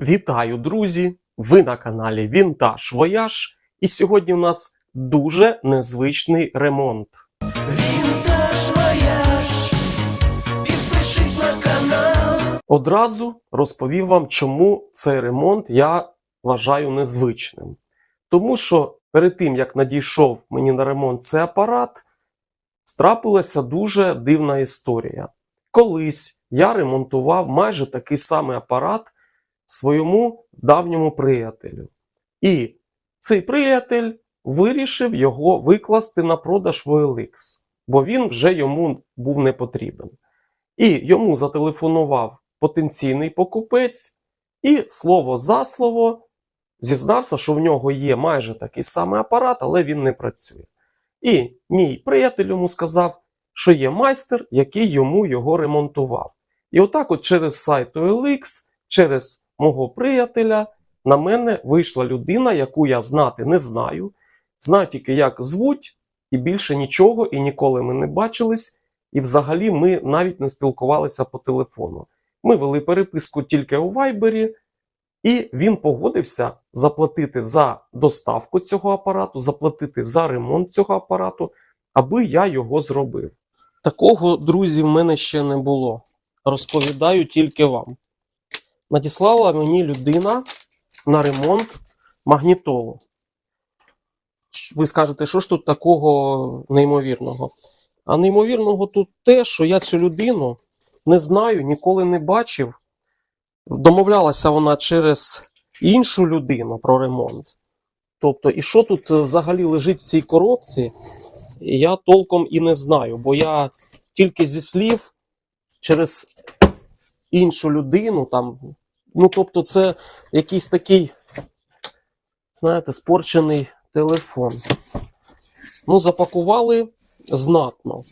Вітаю, друзі! Ви на каналі Вінтаж Вояж, і сьогодні у нас дуже незвичний ремонт. Винтаж Вояж, підпишись на канал. Одразу розповів вам, чому цей ремонт я вважаю незвичним. Тому що перед тим, як надійшов мені на ремонт цей апарат, трапилася дуже дивна історія. Колись я ремонтував майже такий самий апарат своєму давньому приятелю. І цей приятель вирішив його викласти на продаж в OLX, бо він вже йому був не потрібен. І йому зателефонував потенційний покупець, і слово за слово зізнався, що в нього є майже такий самий апарат, але він не працює. І мій приятель йому сказав, що є майстер, який йому його ремонтував. І отак, от через сайт OLX, через мого приятеля, на мене вийшла людина, яку я знати не знаю. Знаю тільки, як звуть, і більше нічого, і ніколи ми не бачились. І взагалі ми навіть не спілкувалися по телефону. Ми вели переписку тільки у Вайбері, і він погодився заплатити за доставку цього апарату, заплатити за ремонт цього апарату, аби я його зробив. Такого, друзі, в мене ще не було. Розповідаю тільки вам. Надіслала мені людина на ремонт магнітолу. Ви скажете, що ж тут такого неймовірного? А неймовірного тут те, що я цю людину не знаю, ніколи не бачив. Домовлялася вона через іншу людину про ремонт. Тобто, і що тут е, взагалі лежить в цій коробці, я толком і не знаю, бо я тільки зі слів через іншу людину там. Ну, тобто, це якийсь такий, знаєте, спорчений телефон. Ну, запакували знатно.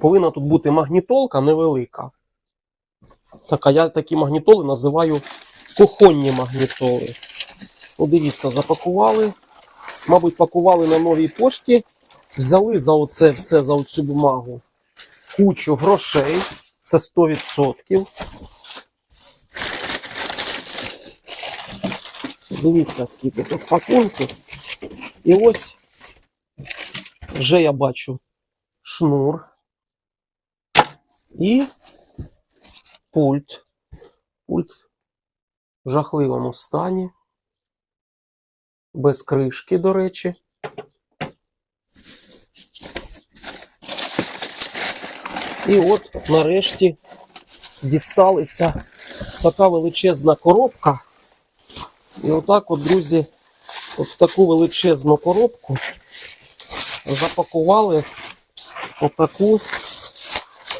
Повинна тут бути магнітолка невелика. Так, я такі магнітоли називаю кухонні магнітоли. Подивіться, запакували. Мабуть, пакували на новій пошті. Взяли за оце все, за оцю бумагу кучу грошей. Це 100%. Дивіться, скільки тут пакунків. І ось вже я бачу шнур і пульт. Пульт в жахливому стані. Без кришки, до речі. І от нарешті дісталася така величезна коробка. І отак, от, друзі, в таку величезну коробку запакували отаку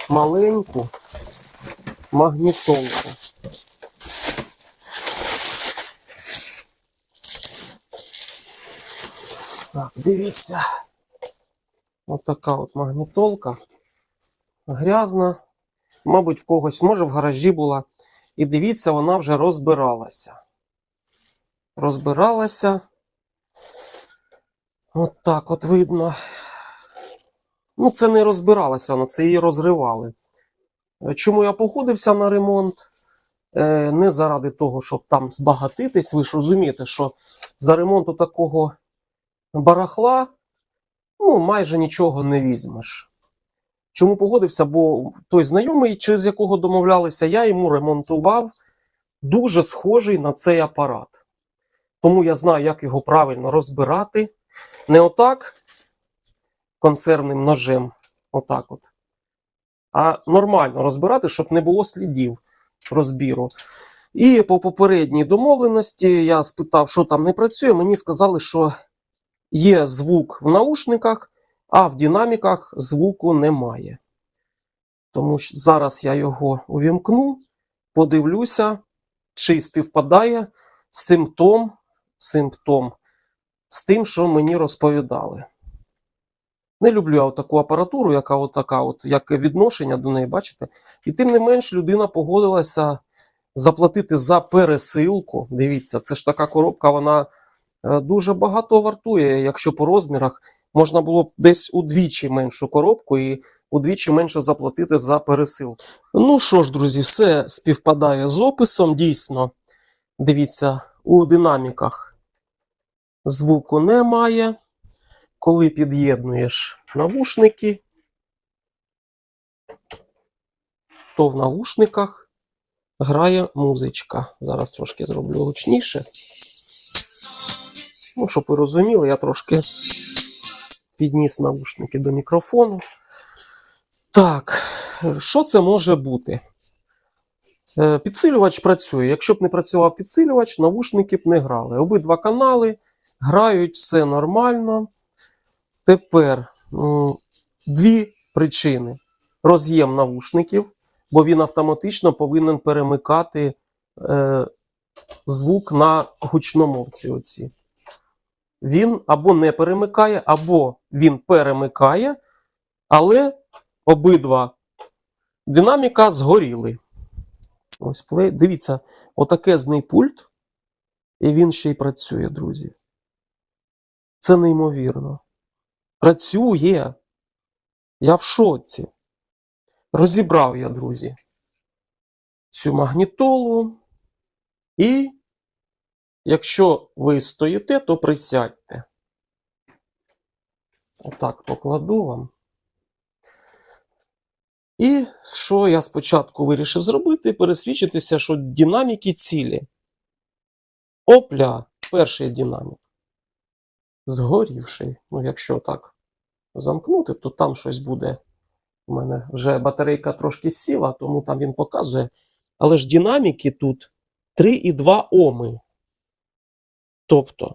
маленьку магнітолку. Так, дивіться. Отака от магнітолка. Грязна. Мабуть, в когось, може, в гаражі була. І дивіться, вона вже розбиралася. Розбиралася. От так от видно. Ну, це не розбиралася вона, це її розривали. Е, Чому я погодився на ремонт? Е, Не заради того, щоб там збагатитись. Ви ж розумієте, що за ремонту такого барахла ну, майже нічого не візьмеш. Чому погодився? Бо той знайомий, через якого домовлялися, я йому ремонтував дуже схожий на цей апарат. Тому я знаю, як його правильно розбирати. Не отак консервним ножем, отак от, а нормально розбирати, щоб не було слідів розбіру. І по попередній домовленості я спитав, що там не працює. Мені сказали, що є звук в наушниках, а в динаміках звуку немає. Тому що зараз я його увімкну, подивлюся, чи співпадає симптом, симптом з тим, що мені розповідали. Не люблю я таку апаратуру, яка от така, от, як відношення до неї, бачите? І тим не менш людина погодилася заплатити за пересилку. Дивіться, це ж така коробка, вона е, дуже багато вартує, якщо по розмірах можна було б десь удвічі меншу коробку і удвічі менше заплатити за пересилку. Ну що ж, друзі, все співпадає з описом, дійсно. Дивіться, у динаміках звуку немає. Коли під'єднуєш навушники, то в навушниках грає музичка. Зараз трошки зроблю гучніше. Ну, щоб ви розуміли, я трошки підніс навушники до мікрофону. Так, що це може бути? Е, Підсилювач працює. Якщо б не працював підсилювач, навушники б не грали. Обидва канали грають все нормально. Тепер дві причини: роз'єм навушників, бо він автоматично повинен перемикати е, звук на гучномовці. Оці. Він або не перемикає, або він перемикає, але обидва динаміка згоріли. Ось плей. Дивіться, отакезний пульт, і він ще й працює, друзі. Це неймовірно. Працює. Я в шоці. Розібрав я, друзі, цю магнітолу. І якщо ви стоїте, то присядьте. Отак покладу вам. І що я спочатку вирішив зробити? Пересвідчитися, що динаміки цілі. Опля, перший динамік. Згорівший. Ну, якщо так замкнути, то там щось буде. У мене вже батарейка трошки сіла, тому там він показує. Але ж динаміки тут 3,2 Оми. Тобто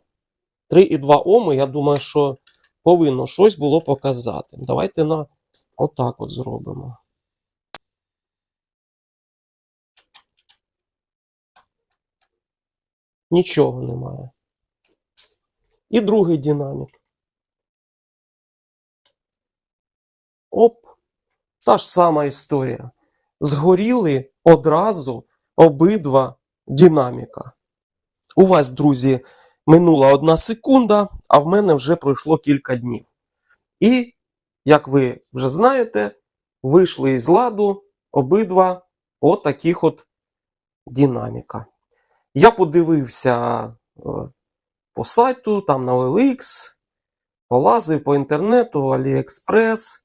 3,2 Оми, я думаю, що повинно щось було показати. Давайте на отак от зробимо. Нічого немає. І другий динамік. Оп. Та ж сама історія. Згоріли одразу обидва динаміка. У вас, друзі, минула одна секунда, а в мене вже пройшло кілька днів. І, як ви вже знаєте, вийшли із ладу обидва отаких от динаміка. Я подивився е, по сайту, там на OLX, полазив по інтернету, AliExpress.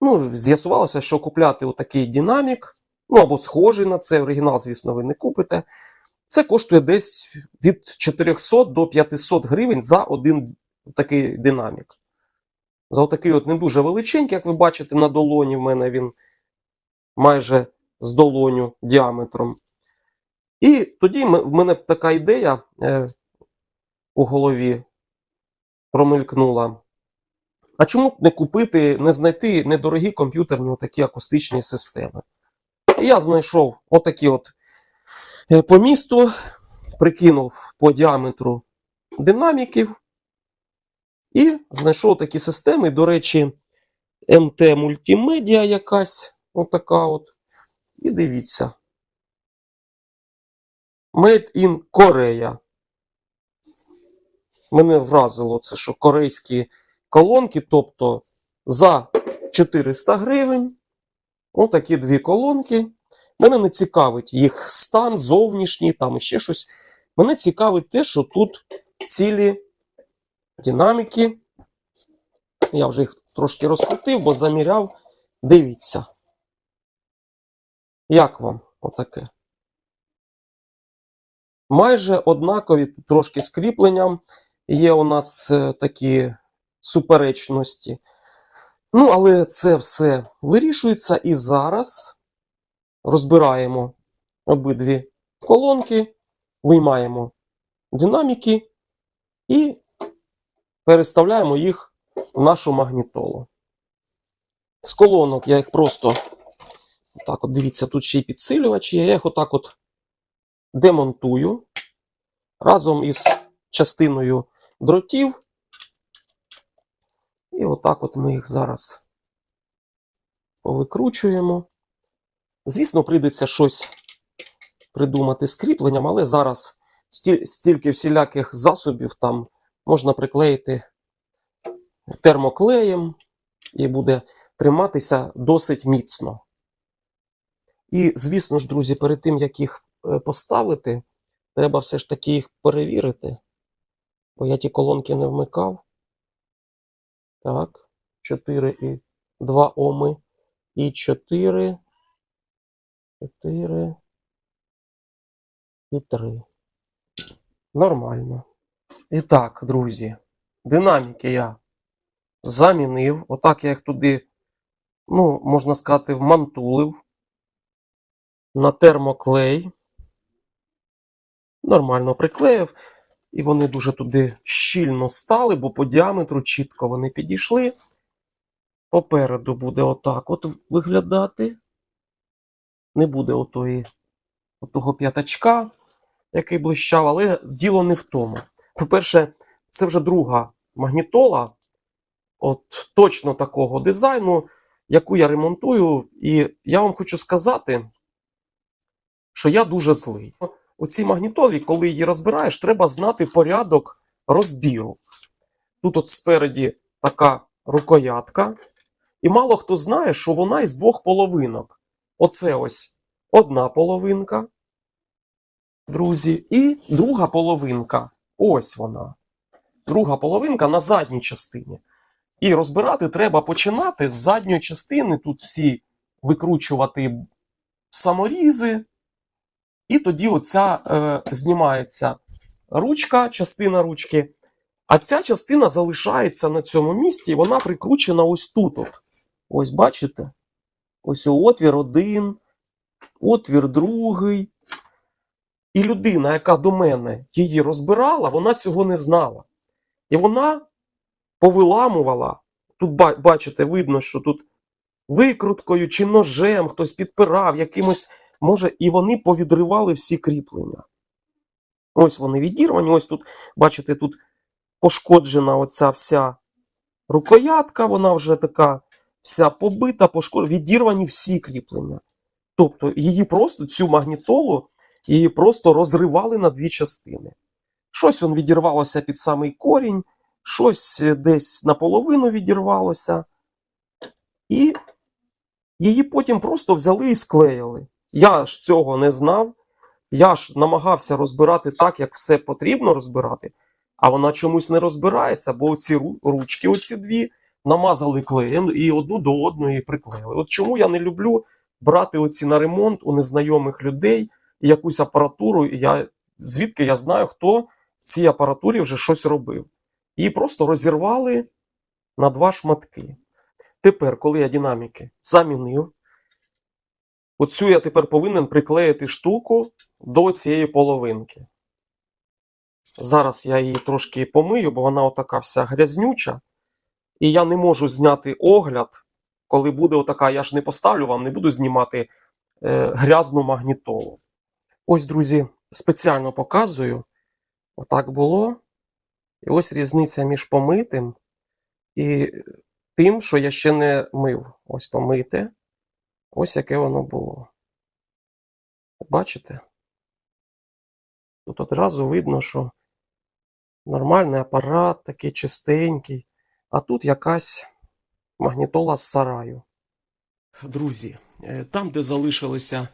Ну, з'ясувалося, що купляти отакий динамік, ну або схожий на це, оригінал, звісно, ви не купите. Це коштує десь від 400 до 500 гривень за один такий динамік. За отакий от не дуже величенький, як ви бачите, на долоні в мене він майже з долоню діаметром. І тоді в мене така ідея е, у голові промелькнула. А чому б не купити, не знайти недорогі комп'ютерні такі акустичні системи? Я знайшов отакі от е, по місту, прикинув по діаметру динаміків і знайшов такі системи. До речі, МТ мультимедіа якась, отака от. І дивіться. Made in Korea. Мене вразило це, що корейські колонки, тобто за 400 гривень, отакі дві колонки. Мене не цікавить їх стан зовнішній, там ще щось. Мене цікавить те, що тут цілі динаміки. Я вже їх трошки розкрутив, бо заміряв. Дивіться. Як вам отаке? Майже однакові, трошки з кріпленням. Є у нас е, такі суперечності. Ну, але це все вирішується і зараз розбираємо обидві колонки, виймаємо динаміки і переставляємо їх в нашу магнітолу. З колонок я їх просто так от дивіться, тут ще й підсилювачі, я їх отак от демонтую разом із частиною дротів. І отак от ми їх зараз повикручуємо. Звісно, прийдеться щось придумати з кріпленням, але зараз стільки всіляких засобів там можна приклеїти термоклеєм і буде триматися досить міцно. І, звісно ж, друзі, перед тим, як їх е, поставити, Треба все ж таки їх перевірити. Бо я ті колонки не вмикав. Так, 4 і 2 оми. І 4. 4. І 3. Нормально. І так, друзі, динаміки я замінив. Отак я їх туди, ну, можна сказати, вмантулив на термоклей. Нормально приклеїв. І вони дуже туди щільно стали, бо по діаметру чітко вони підійшли. Попереду буде отак от виглядати. Не буде отої, отого п'ятачка, який блищав, але діло не в тому. По-перше, це вже друга магнітола, от точно такого дизайну, яку я ремонтую. І я вам хочу сказати, що я дуже злий. У цій магнітолі, коли її розбираєш, треба знати порядок розбіру. Тут от спереді така рукоятка, і мало хто знає, що вона із двох половинок. Оце ось одна половинка, друзі, і друга половинка. Ось вона. Друга половинка на задній частині. І розбирати треба починати з задньої частини. Тут всі викручувати саморізи. І тоді оця е, знімається ручка, частина ручки. А ця частина залишається на цьому місці, і вона прикручена ось тут. От. Ось бачите? Ось отвір один, отвір другий. І людина, яка до мене її розбирала, вона цього не знала. І вона повиламувала. Тут бачите, видно, що тут викруткою чи ножем хтось підпирав якимось, може, і вони повідривали всі кріплення. Ось вони відірвані. Ось тут, бачите, тут пошкоджена оця вся рукоятка, вона вже така вся побита, пошкоджена, відірвані всі кріплення. Тобто її просто, цю магнітолу, її просто розривали на дві частини. Щось он відірвалося під самий корінь, щось е, десь наполовину відірвалося. І її потім просто взяли і склеїли. Я ж цього не знав. Я ж намагався розбирати так, як все потрібно розбирати, а вона чомусь не розбирається, бо ці ручки, оці дві, намазали клеєм і одну до одної приклеїли. От чому я не люблю брати оці на ремонт у незнайомих людей і якусь апаратуру, і я, звідки я знаю, хто в цій апаратурі вже щось робив. Її просто розірвали на два шматки. Тепер, коли я динаміки замінив, оцю я тепер повинен приклеїти штуку до цієї половинки. Зараз я її трошки помию, бо вона отака вся грязнюча. І я не можу зняти огляд, коли буде отака, я ж не поставлю вам, не буду знімати е, грязну магнітолу. Ось, друзі, спеціально показую. Отак було. І ось різниця між помитим і тим, що я ще не мив. Ось помите. Ось яке воно було. Бачите? Тут одразу видно, що нормальний апарат, такий чистенький, а тут якась магнітола з сараю. Друзі, е, там, де залишилися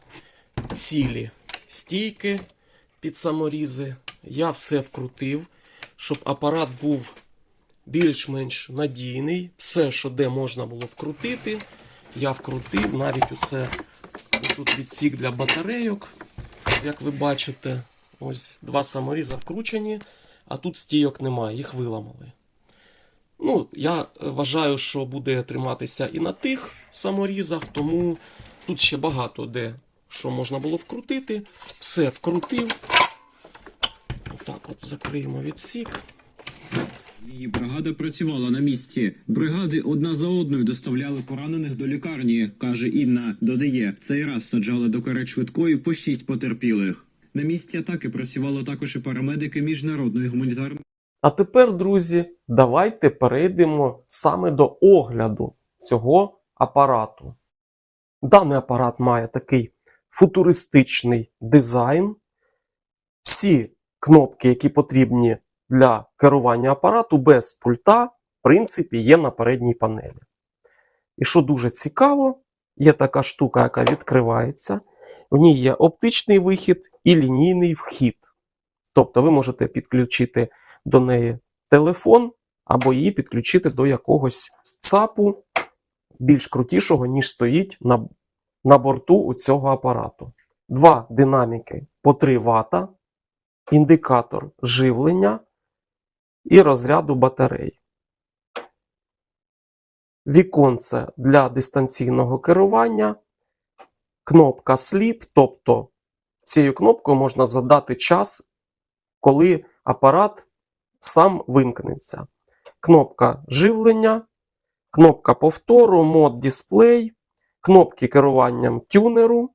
цілі стійки під саморізи, я все вкрутив, щоб апарат був більш-менш надійний. Все, що де можна було вкрутити, я вкрутив. Навіть оце тут відсік для батарейок, як ви бачите. Ось два саморіза вкручені, а тут стійок немає, їх виламали. Ну, я вважаю, що буде триматися і на тих саморізах, тому тут ще багато де що можна було вкрутити. Все вкрутив. Отак от закриємо відсік. Її бригада працювала на місці. Бригади одна за одною доставляли поранених до лікарні, каже Інна. Додає, в цей раз саджали до карет швидкої по шість потерпілих. На місці атаки працювали також і парамедики міжнародної гуманітарної А тепер, друзі, давайте перейдемо саме до огляду цього апарату. Даний апарат має такий футуристичний дизайн. Всі кнопки, які потрібні для керування апарату без пульта, в принципі, є на передній панелі. І що дуже цікаво, є така штука, яка відкривається. В ній є оптичний вихід і лінійний вхід. Тобто ви можете підключити до неї телефон або її підключити до якогось ЦАПу більш крутішого, ніж стоїть на, на борту у цього апарату. Два динаміки по 3 Вт, індикатор живлення і розряду батарей. Віконце для дистанційного керування, кнопка Sleep, тобто цією кнопкою можна задати час, коли апарат сам вимкнеться. Кнопка живлення, кнопка повтору, мод дисплей, кнопки керуванням тюнеру,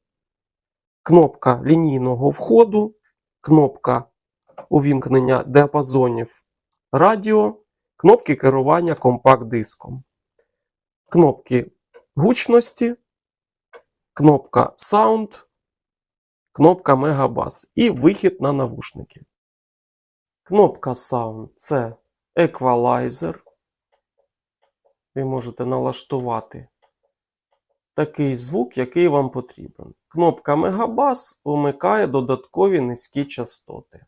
кнопка лінійного входу, кнопка увімкнення діапазонів радіо, кнопки керування компакт-диском, кнопки гучності, кнопка Sound, кнопка Мегабас і вихід на навушники. Кнопка Sound це еквалайзер. Ви можете налаштувати такий звук, який вам потрібен. Кнопка Мегабас вмикає додаткові низькі частоти.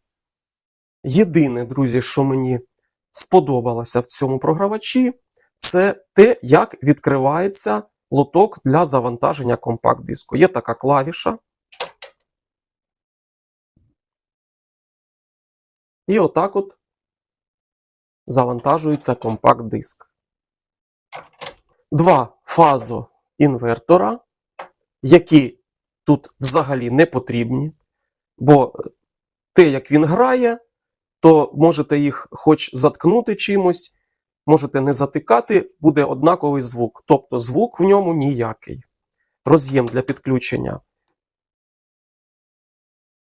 Єдине, друзі, що мені сподобалося в цьому програвачі, це те, як відкривається лоток для завантаження компакт-диску. Є така клавіша. І отак от завантажується компакт-диск. Два фазоінвертора, які тут взагалі не потрібні, бо те, як він грає, то можете їх хоч заткнути чимось, можете не затикати, буде однаковий звук. Тобто звук в ньому ніякий. Роз'єм для підключення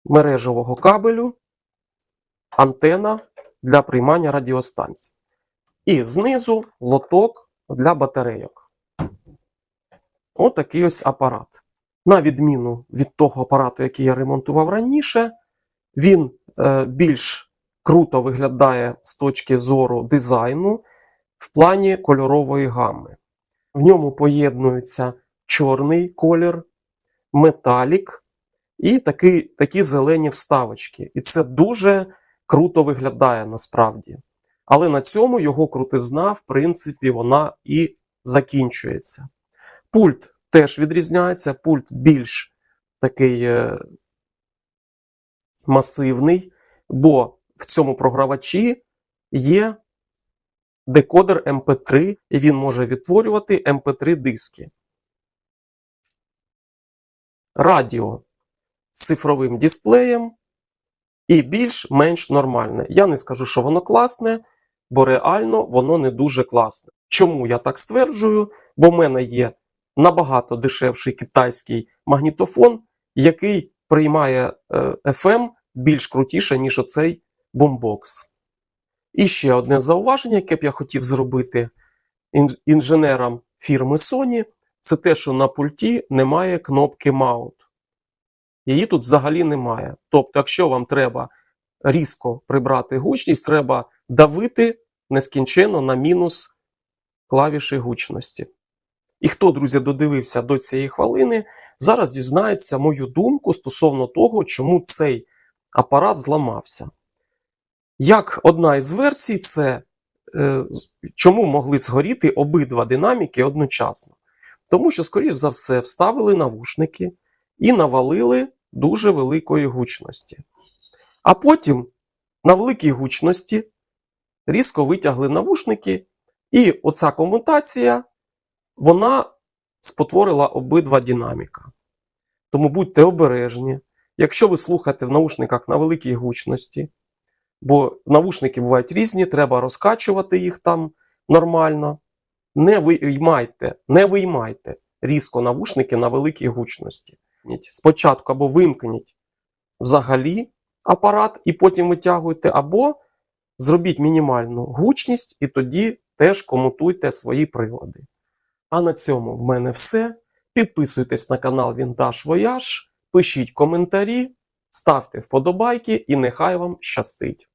мережевого кабелю, антена для приймання радіостанцій. І знизу лоток для батарейок. Отакий ось апарат. На відміну від того апарату, який я ремонтував раніше, він е, більш круто виглядає з точки зору дизайну в плані кольорової гами. В ньому поєднуються чорний колір, металік і такі, такі зелені вставочки. І це дуже круто виглядає насправді. Але на цьому його крутизна, в принципі, вона і закінчується. Пульт теж відрізняється, пульт більш такий е, масивний, бо в цьому програвачі є декодер MP3, і він може відтворювати MP3 диски. Радіо з цифровим дисплеєм і більш-менш нормальне. Я не скажу, що воно класне, бо реально воно не дуже класне. Чому я так стверджую? Бо в мене є набагато дешевший китайський магнітофон, який приймає е, FM більш крутіше, ніж оцей бомбокс. І ще одне зауваження, яке б я хотів зробити ін- інженерам фірми Sony, це те, що на пульті немає кнопки Mount. Її тут взагалі немає. Тобто, якщо вам треба різко прибрати гучність, треба давити нескінченно на мінус клавіші гучності. І хто, друзі, додивився до цієї хвилини, зараз дізнається мою думку стосовно того, чому цей апарат зламався. Як одна із версій, це е, чому могли згоріти обидва динаміки одночасно. Тому що, скоріш за все, вставили навушники і навалили дуже великої гучності. А потім на великій гучності різко витягли навушники, і оця комутація вона спотворила обидва динаміка. Тому будьте обережні, якщо ви слухаєте в наушниках на великій гучності, бо навушники бувають різні, треба розкачувати їх там нормально. Не виймайте, не виймайте різко навушники на великій гучності. Спочатку або вимкніть взагалі апарат і потім витягуйте, або зробіть мінімальну гучність і тоді теж комутуйте свої прилади. А на цьому в мене все. Підписуйтесь на канал Вінтаж Вояж, пишіть коментарі, ставте вподобайки і нехай вам щастить.